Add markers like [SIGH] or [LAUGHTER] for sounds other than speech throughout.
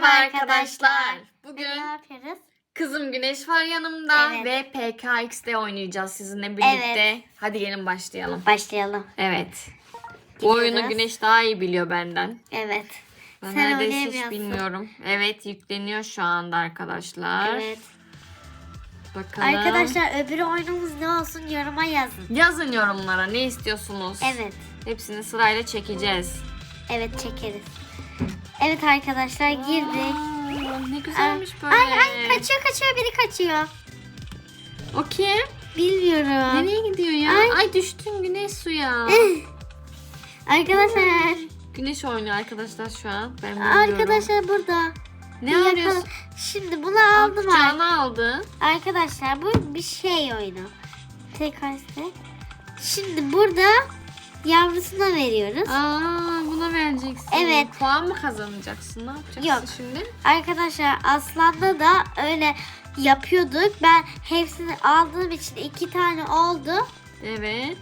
Merhaba arkadaşlar. Bugün Ne yapıyoruz? kızım Güneş var yanımda Evet. ve PKX'de oynayacağız sizinle birlikte. Evet. Hadi gelin başlayalım. Başlayalım. Evet. Bu oyunu Gidiyoruz. Güneş daha iyi biliyor benden. Evet. Ben Sen neredeyse hiç bilmiyorum. Evet yükleniyor şu anda arkadaşlar. Evet. Bakalım. Arkadaşlar öbür oyunumuz ne olsun yoruma yazın. Yazın yorumlara ne istiyorsunuz? Evet. Hepsini sırayla çekeceğiz. Evet çekeriz. Evet arkadaşlar girdik. Aa, ne güzelmiş böyle. Ay ay kaçıyor kaçıyor biri kaçıyor. O kim? Bilmiyorum. Nereye gidiyor ya? Ay. Ay, düştün güneş suya. [LAUGHS] Arkadaşlar. güneş oynuyor arkadaşlar şu an. Ben bilmiyorum. Arkadaşlar burada. Ne Bir yakala- arıyorsun? Şimdi bunu aldım. Kucağına aldı. Arkadaşlar bu bir şey oyunu. Tekrar. Şimdi burada yavrusuna veriyoruz. Aa, buna vereceksin. Evet. Puan mı kazanacaksın? Ne yapacaksın Yok. şimdi? Arkadaşlar aslanda da öyle yapıyorduk. Ben hepsini aldığım için iki tane oldu. Evet.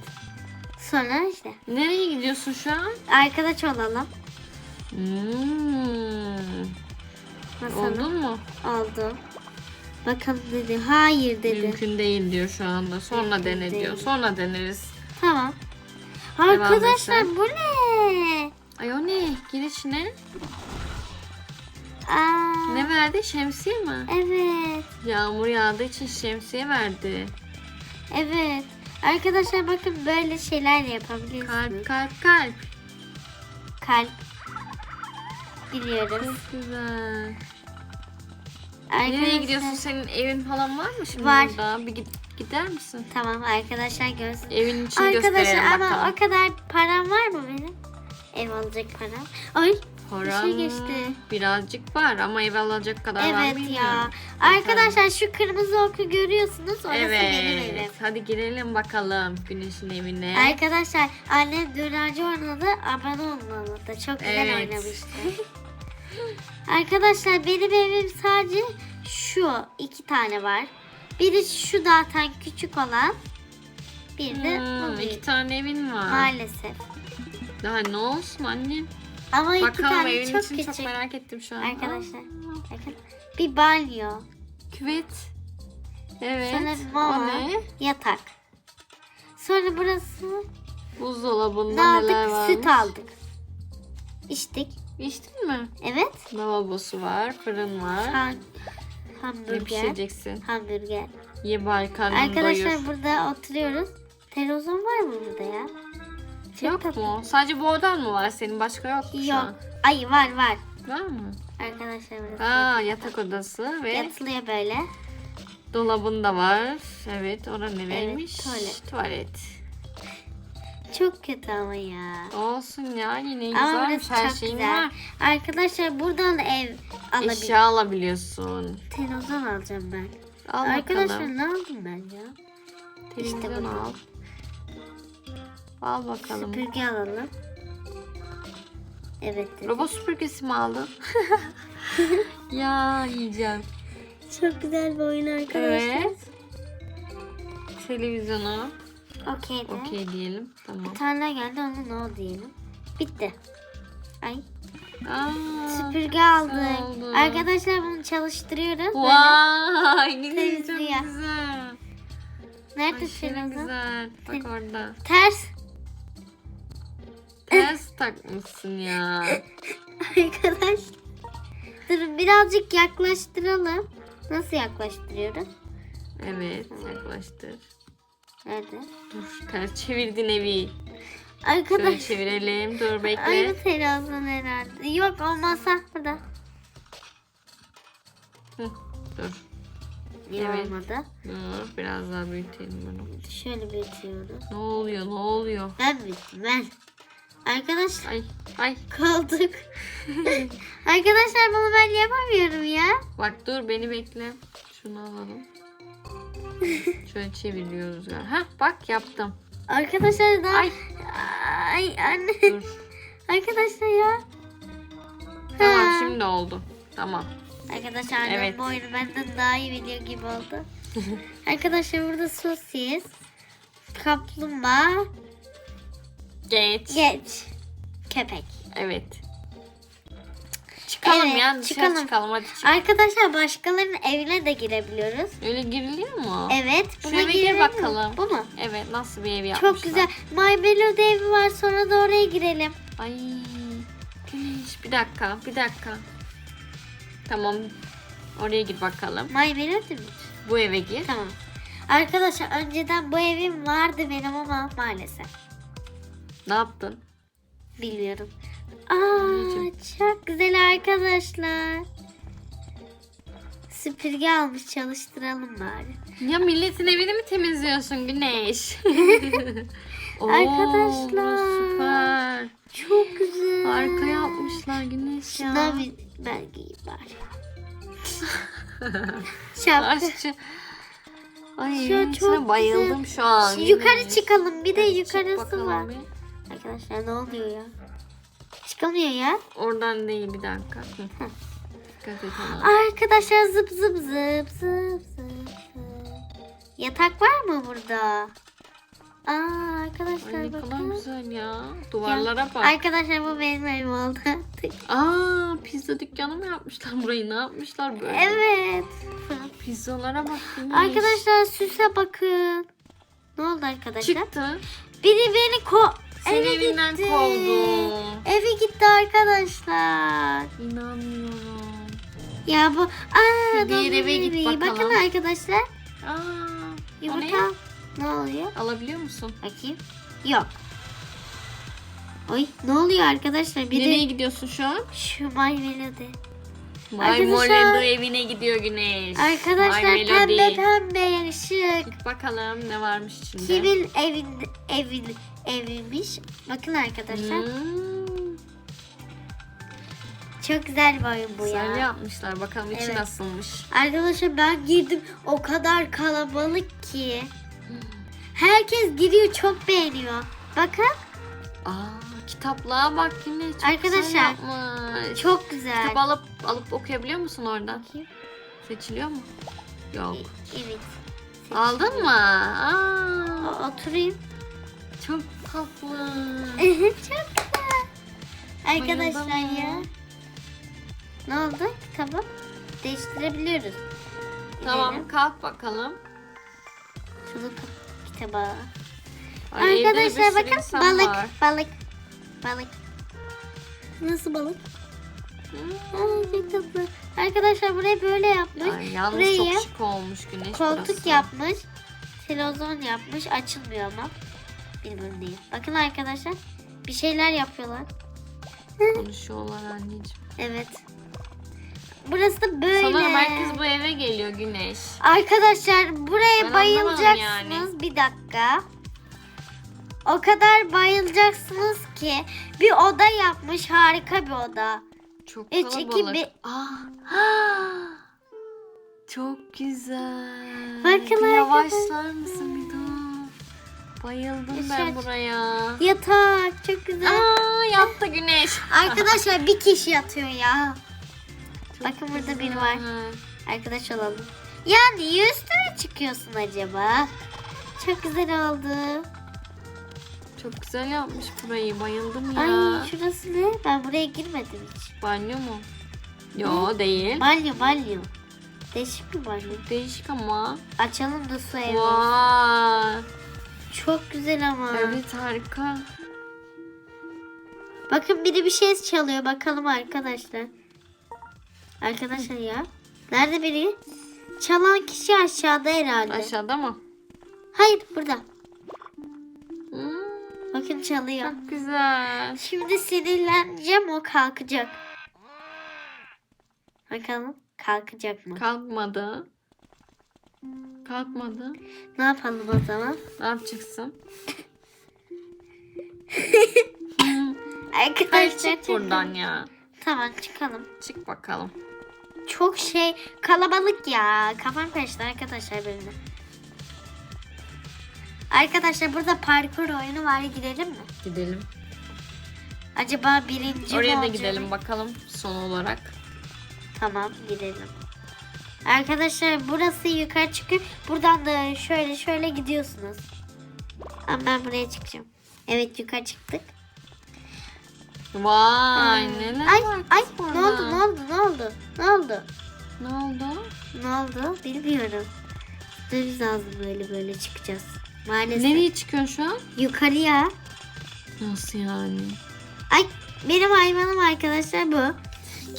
Sonra işte Nereye gidiyorsun şu an? arkadaş olalım. Hmm. Masanın Oldun mu? oldu. Bakalım dedi. Hayır dedi. Mümkün değil diyor şu anda. Sonra Mümkün dene diyor. değil. Sonra deneriz. Tamam. Arkadaşlar bu ne? Ay o ne? Gir içine. Aa, Ne verdi? Şemsiye mi? Evet. Yağmur yağdığı için şemsiye verdi. Evet. Arkadaşlar bakın böyle şeyler yapabiliyorsunuz. Kalp kalp kalp. Kalp. Biliyoruz. Çok güzel. Nereye gidiyorsun? Senin evin falan var mı şimdi Var. burada? Bir git, gider misin? Tamam arkadaşlar görsün. Evin içini Arkadaşlar gösterelim ama bakalım. o kadar param var mı benim? Ev alacak param. Ay Param şey geçti. birazcık var ama ev alacak kadar var mı evet bilmiyorum. ya. Arkadaşlar şu kırmızı oku görüyorsunuz. Orası benim evim. Evet. Hadi girelim bakalım Güneş'in evine. Arkadaşlar annem dönerci oynadı. Abone olmalı da çok güzel Evet. oynamıştı. Arkadaşlar benim evim sadece şu iki tane var. Biri şu zaten küçük olan. Bir de Hmm, bu iki tane evin var. Maalesef. Daha ne olsun annem? Ama iki Bakalım tane evin çok için küçük. çok merak ettim şu an. Arkadaşlar. Aa, Bakın. Bir banyo. küvet. Evet. Sonra mama. ne? Yatak. Sonra burası Buzdolabında ne neler aldık? varmış? Süt aldık. İçtik. İçtin mi? Evet. Lavabosu var, fırın var. Ha, Ne hamburger. pişireceksin? Hamburger. Ye bari karnını Arkadaşlar doyur. burada oturuyoruz. Televizyon var mı burada ya? Çok Yok tatlı. mu? Sadece bu odan mı var senin? Başka yok mu Yok. Ay var var. Var mı? Arkadaşlar burası. Aa yatak odası ve Yatılıyor böyle. dolabında var. Evet orada ne vermiş? tuvalet. Tuvalet. Çok kötü ama ya. Olsun ya yine Ama güzelmiş her çok şeyin güzel. var. Arkadaşlar buradan ev alabilir. Eşya alabiliyorsun. Televizyon alacağım ben. Al Arkadaşlar bakalım. ne aldım ben ya? Televizyon işte bunu. al. Al bakalım. Süpürge alalım. Evet. dedi. Robot süpürgesi mi aldın? [LAUGHS] ya yiyeceğim. Çok güzel bir oyun arkadaşlar. Evet. Televizyonu. Okey de. Okey diyelim. Tamam. Bir tane geldi onu no diyelim. Bitti. Ay. Aa, Süpürge aldık. oldu. Arkadaşlar bunu çalıştırıyoruz. Vay ne güzel çok temizliyor. güzel. Nerede Aşırı güzel. Bak orada. Ters. Ters takmışsın ya. [LAUGHS] Arkadaş. Durun birazcık yaklaştıralım. Nasıl yaklaştırıyoruz? Evet yaklaştır. Nerede? Dur ters çevirdin evi. Şöyle Arkadaş. çevirelim. Dur bekle. Aynı televizyon herhalde. Yok o masa burada. Hı, dur. Niye Evet. olmadı? Dur biraz daha büyütelim bunu. Şöyle büyütüyoruz. Ne oluyor ne oluyor? Ben büyüttüm ben. Arkadaşlar Ay ay. kaldık. [LAUGHS] Arkadaşlar bunu ben yapamıyorum ya. Bak dur beni bekle. Şunu alalım. Şöyle çeviriyoruz. Hah bak yaptım. Arkadaşlar daha... Ay. Ay anne. Dur. Arkadaşlar ya. Tamam Ha. şimdi oldu. Tamam. Arkadaşlar annem Evet. bu oyunu benden daha iyi biliyor gibi oldu. [LAUGHS] Arkadaşlar burada sosis, kaplumbağa, Geç. geç, köpek. Evet. Çıkalım Evet, ya. Dışarı çıkalım. çıkalım. hadi çık. Arkadaşlar başkalarının evine de girebiliyoruz. Öyle giriliyor mu? Evet. Buna eve gir girelim mi? bakalım. Bu mu? Evet nasıl bir ev yapmışlar. Çok güzel. My Melody evi var sonra da oraya girelim. Ay Güneş bir dakika bir dakika. Tamam oraya gir bakalım. My Melody mi? Bu eve gir. Tamam. Arkadaşlar önceden bu evim vardı benim ama maalesef. Ne yaptın? Bilmiyorum. Aa çok güzel arkadaşlar. Süpürge almış çalıştıralım bari. Ya milletin evini mi temizliyorsun Güneş? [LAUGHS] Oo, Arkadaşlar. Süper. Çok güzel. Harika yapmışlar Güneş ya. Şuna bir ben giyeyim bari. [LAUGHS] Şapka. Ay Şu çok bayıldım güzel. şu an. Şu yukarı çıkalım. Bir de Hadi yukarısı var. bir. Arkadaşlar ne oluyor ya? Çıkamıyor ya. Oradan değil bir dakika. Dikkat et ona. Arkadaşlar zıp zıp zıp zıp zıp. Yatak var mı burada? Aa arkadaşlar Ay ne kadar bakın. güzel ya. Duvarlara bak. Arkadaşlar bu benim evim oldu. Aa pizza dükkanı mı yapmışlar burayı? Ne yapmışlar böyle? evet. Pizzalara bak. Arkadaşlar süse bakın. Ne oldu arkadaşlar? Çıktı. Biri beni ko Seni eve evinden gitti. kovdu. Eve gitti arkadaşlar. İnanmıyorum. Ya bu aa Diğer eve git bakalım. Bakın arkadaşlar. Aa, o ne? Yumurta ne oluyor? Alabiliyor musun? Bakayım. Yok. Oy ne oluyor arkadaşlar? Biri Nereye gidiyorsun şu an? şu My Melody. My Arkadaşlar- evine gidiyor Güneş. Arkadaşlar Melody. pembe pembe ışık. Git bakalım ne varmış içinde. Kimin evinde evin eviymiş? Bakın arkadaşlar. Hmm, Çok güzel bir oyun bu güzel ya. yapmışlar. Bakalım içi Evet. nasılmış. Arkadaşlar ben girdim. O kadar kalabalık ki. Herkes giriyor çok beğeniyor. Bakın Aa, kitaplığa bak Güneş. Çok Arkadaşlar, güzel yapmış. çok güzel. Kitap alıp alıp okuyabiliyor musun oradan? Bakayım. Seçiliyor mu? Yok. Evet. Aldın mı? Aa, O- Oturayım. çok tatlı. çok [LAUGHS] güzel. Arkadaşlar ya. Ne oldu kitabı? Değiştirebiliyoruz. Tamam Gidelim. kalk bakalım. Şunu kap- kitaba. Ay, evde bir Arkadaşlar sürü bakın insan balık, var. balık, balık. Nasıl balık? Hmm. Aa, çok tatlı. Arkadaşlar burayı böyle yapmış. Ay, yalnız Burayı çok şık olmuş güneş koltuk burası. yapmış. Televizyon yapmış. Açılmıyor ama. Bilmiyorum değil. Bakın arkadaşlar. Bir şeyler yapıyorlar. Konuşuyorlar anneciğim. Evet. Burası da böyle. Sanırım herkes bu eve geliyor güneş. Arkadaşlar buraya Ben bayılacaksınız. anlamadım Bir dakika. O kadar bayılacaksınız ki bir oda yapmış. Harika bir oda. Çok Üç, kalabalık. iki, bir- Aa. Çok güzel. Bakın bir yavaşlar arkadaşlar. mısın bir. Bayıldım ben buraya. Yatak çok güzel. Aa yattı güneş. Arkadaşlar bir kişi yatıyor ya. Çok Bakın burada güzel. biri var. Arkadaş olalım. Ya niye üstüne çıkıyorsun acaba? Çok güzel oldu. Çok güzel yapmış burayı. Bayıldım ya. Ay şurası ne? Ben buraya girmedim hiç. Banyo mu? Yo değil. Banyo banyo. Değişik bir banyo. Değişik ama. Açalım da su evi. Vay. Çok güzel ama. Evet harika. Bakın biri bir şey çalıyor. Bakalım arkadaşlar. Arkadaşlar ya. Nerede biri? Çalan kişi aşağıda herhalde. Aşağıda mı? Hayır burada. Hmm, Bakın çalıyor. çok güzel. Şimdi sinirleneceğim o kalkacak. Bakalım kalkacak mı? Kalkmadı. Kalkmadı. Ne yapalım o zaman? Ne yapacaksın? [LAUGHS] Arkadaşlar Ay çık buradan ya. Tamam çıkalım. Çık bakalım. Çok şey kalabalık ya. Kafam karıştı arkadaşlar benimle. Arkadaşlar burada parkur oyunu var gidelim mi? Gidelim. Acaba birinci mi Oraya da olacak? gidelim bakalım son olarak. Tamam gidelim. Arkadaşlar burası yukarı çıkıyor. Buradan da şöyle şöyle gidiyorsunuz. Ama ben buraya çıkacağım. Evet yukarı çıktık. Vay Ee, neler ay, var ay, burada. ne oldu ne oldu ne oldu? Ne oldu? Ne oldu? Ne oldu? Bilmiyorum. Gitmemiz lazım böyle böyle çıkacağız. Maalesef. Nereye çıkıyorsun şu an? Yukarıya. Nasıl yani? Ay benim hayvanım arkadaşlar bu.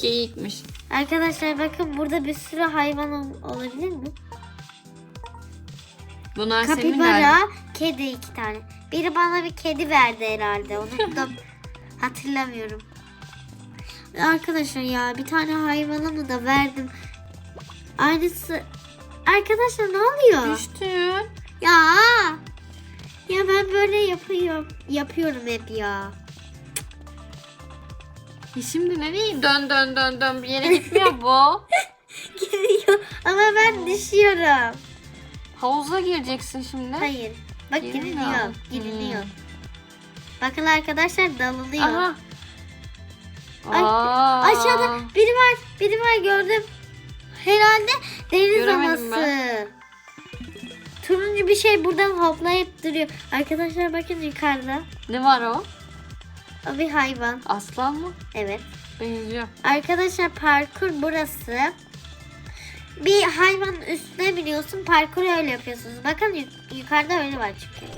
Geyikmiş. Arkadaşlar bakın burada bir sürü hayvan ol- olabilir mi? Bunlar senin Kapibara, galiba. kedi iki tane. Biri bana bir kedi verdi herhalde. Unuttum. [LAUGHS] Hatırlamıyorum. Arkadaşlar ya bir tane hayvanımı da verdim. Aynısı. Arkadaşlar ne oluyor? Düştün. Ya. Ya ben böyle yapıyorum. Yapıyorum hep ya. E şimdi nereye? Dön dön dön dön bir yere gitmiyor bu. [LAUGHS] Gidiyor. Ama ben düşüyorum. Havuza gireceksin şimdi. Hayır. Bak Girmiyor. giriliyor. Giriliyor. Hmm. Bakın arkadaşlar dalınıyor. Aha. Ay, Aa. Aşağıda biri var. Biri var gördüm. Herhalde deniz Göremedim anası. Turuncu bir şey buradan hoplayıp duruyor. Arkadaşlar bakın yukarıda. Ne var o? O bir hayvan. Aslan mı? Evet. Benziyor. Arkadaşlar parkur burası. Bir hayvanın üstüne biniyorsun. Parkuru öyle yapıyorsunuz. Bakın yuk- yukarıda öyle var çünkü.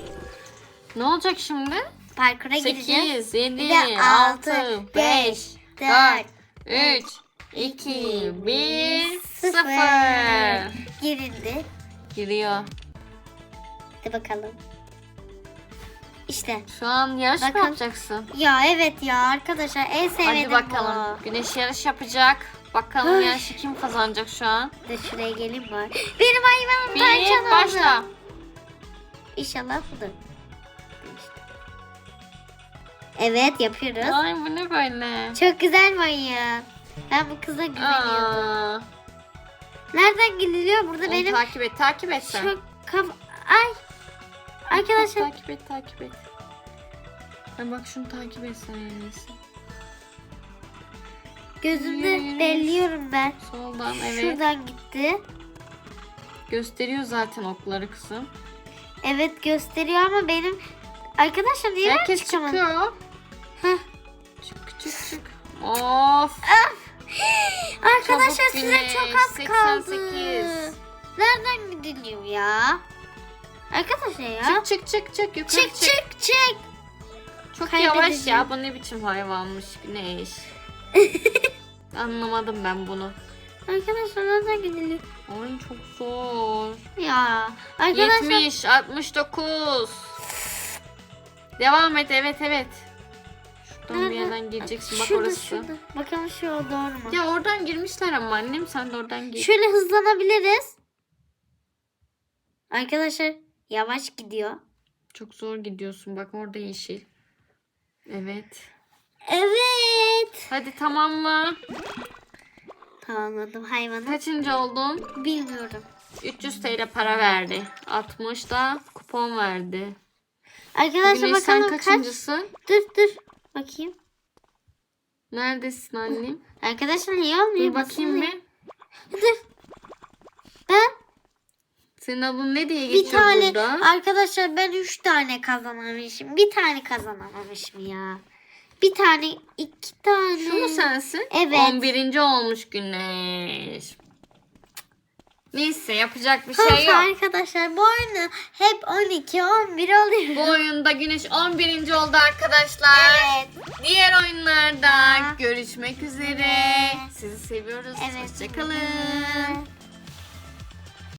Ne olacak şimdi? Parkura gideceğiz. 8, 7, Bir de 6, altı, 5, beş, 4, dört, 3, 2, 1, sıfır. 0. Girildi. Giriyor. Hadi bakalım. İşte. Şu an yarış mı Bakın. yapacaksın? Ya evet ya arkadaşlar en sevdiğim Hadi bakalım. bu. Güneş yarış yapacak. Bakalım Ay. yarışı kim kazanacak şu an? Dur şuraya geleyim var. Benim hayvanım Bir başla. İnşallah budur. Evet yapıyoruz. Ay bu ne böyle? Çok güzel mi oyun? Ben bu kıza güveniyordum. Aa, Nereden gidiliyor? Burada onu benim takip et, takip et sen. çok kaf... Ay. Arkadaşlar Takip et, takip et. Ay bak şunu takip et sen en iyisi. gözümde belliyorum ben. Soldan evet. Şuradan gitti. Gösteriyor zaten okları kızım. Evet gösteriyor ama benim arkadaşlar niye ben Herkes çıkamadım? çıkıyor. Heh. Çık çık çık. Of. Arkadaşlar Çabuk size Güneş, çok az 88. kaldı. Nereden gidiliyor ya? Arkadaşlar ya. Çık çık çık çık yukarı çık çık çık. Çok Kaybedeceğim. yavaş ya bu ne biçim hayvanmış Güneş. [LAUGHS] Anlamadım ben bunu. Arkadaşlar nereden gidiliyor? Ay çok zor. Ya. Arkadaşlar 70, 69. Devam et evet evet. Şuradan bir yerden gireceksin bak şurada, orası. Şurada. Bakalım şu doğru mu? Ya oradan girmişler ama annem sen de oradan gir. Şöyle hızlanabiliriz. Arkadaşlar yavaş gidiyor. Çok zor gidiyorsun bak orada yeşil. Evet. Evet. Hadi tamamla. Tamamladım hayvanı. Kaçıncı oldun? Bilmiyorum. 300 TL para verdi. 60 da kupon verdi. Arkadaşlar Güneş sen bakalım kaç. kaçıncısın? Dur dur. Bakayım. Neredesin annem? Arkadaşlar niye olmuyor? Bir bakayım bir. Dur. Senin adın ne diye bir geçiyor tane burada? arkadaşlar ben üç tane kazanamamışım. Bir tane kazanamamışım ya. Bir tane, iki tane. Şu mu sensin? Evet. 11. olmuş Güneş. Neyse yapacak bir Of şey yok. arkadaşlar bu oyunu hep 12, 11 oluyor. Bu oyunda Güneş 11. oldu arkadaşlar. Evet. Diğer oyunlarda Ha. görüşmek üzere. Evet. Sizi seviyoruz. Evet. Hoşçakalın.